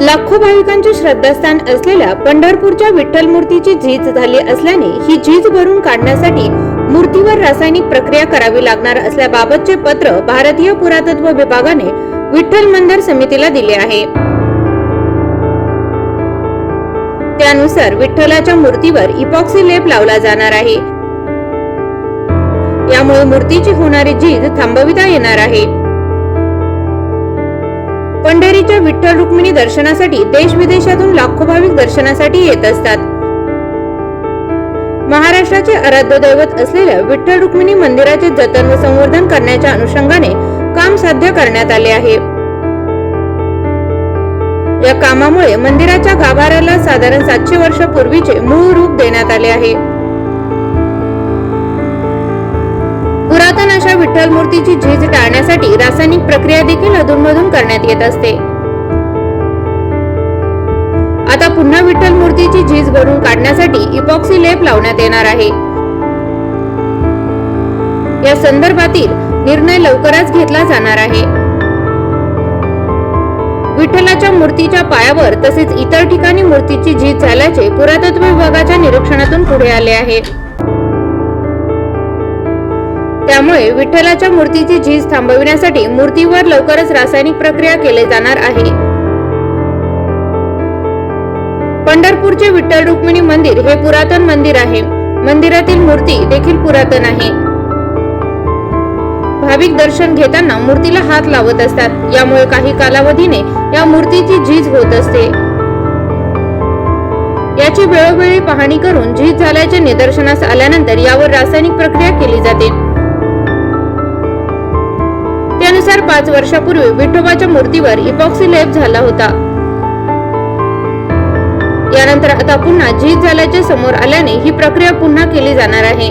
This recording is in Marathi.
लाखो भाविकांचे श्रद्धास्थान असलेल्या पंढरपूरच्या विठ्ठल मूर्तीची झीज झाली असल्याने ही झीज भरून काढण्यासाठी मूर्तीवर रासायनिक प्रक्रिया करावी लागणार असल्याबाबतचे पत्र भारतीय पुरातत्व विभागाने विठ्ठल मंदिर समितीला दिले आहे. त्यानुसार विठ्ठलाच्या मूर्तीवर इपॉक्सी लेप लावला जाणार आहे. यामुळे मूर्तीची होणारी झीज थांबविता येणार आहे. पंढरीच्या विठ्ठल रुक्मिणी दर्शनासाठी देश विदेशातून लाखो भाविक दर्शनासाठी येत असतात. महाराष्ट्राचे आराध्य दैवत असलेल्या विठ्ठल रुक्मिणी मंदिराचे जतन व संवर्धन करण्याच्या अनुषंगाने काम साध्य करण्यात आले आहे. या कामामुळे मंदिराच्या गाभाऱ्याला साधारण सातशे वर्षापूर्वीचे मूळ रूप देण्यात आले आहे. विठ्ठल मूर्तीची झीज टाळण्यासाठी रासायनिक प्रक्रिया देखील अधूनमधून करण्यात येत असते. आता पुन्हा विठ्ठल मूर्तीची झीज भरून काढण्यासाठी इपॉक्सी लेप लावण्यात येणार आहे. या संदर्भातील निर्णय लवकरच घेतला जाणार आहे. विठ्ठलाच्या मूर्तीच्या पायावर तसेच इतर ठिकाणी मूर्तीची झीज झाल्याचे पुरातत्व विभागाच्या निरीक्षणातून पुढे आले आहे. त्यामुळे विठ्ठलाच्या मूर्तीची झीज थांबविण्यासाठी मूर्तीवर लवकरच रासायनिक प्रक्रिया केले जाणार आहे. पंढरपूरचे विठ्ठल रुक्मिणी मंदिर हे पुरातन मंदिर आहे. मंदिरातील मूर्ती देखील पुरातन आहे. भाविक दर्शन घेताना मूर्तीला हात लावत असतात. यामुळे काही कालावधीने या मूर्तीची झीज होत असते. याची वेळोवेळी पाहणी करून झीज झाल्याचे निदर्शनास आल्यानंतर यावर रासायनिक प्रक्रिया केली जाते. त्यानुसार पाच वर्षापूर्वी विठोबाच्या मूर्तीवर इपॉक्सी लेप झाला होता. यानंतर आता पुन्हा झीज झाल्याचे समोर आल्याने ही प्रक्रिया पुन्हा केली जाणार आहे.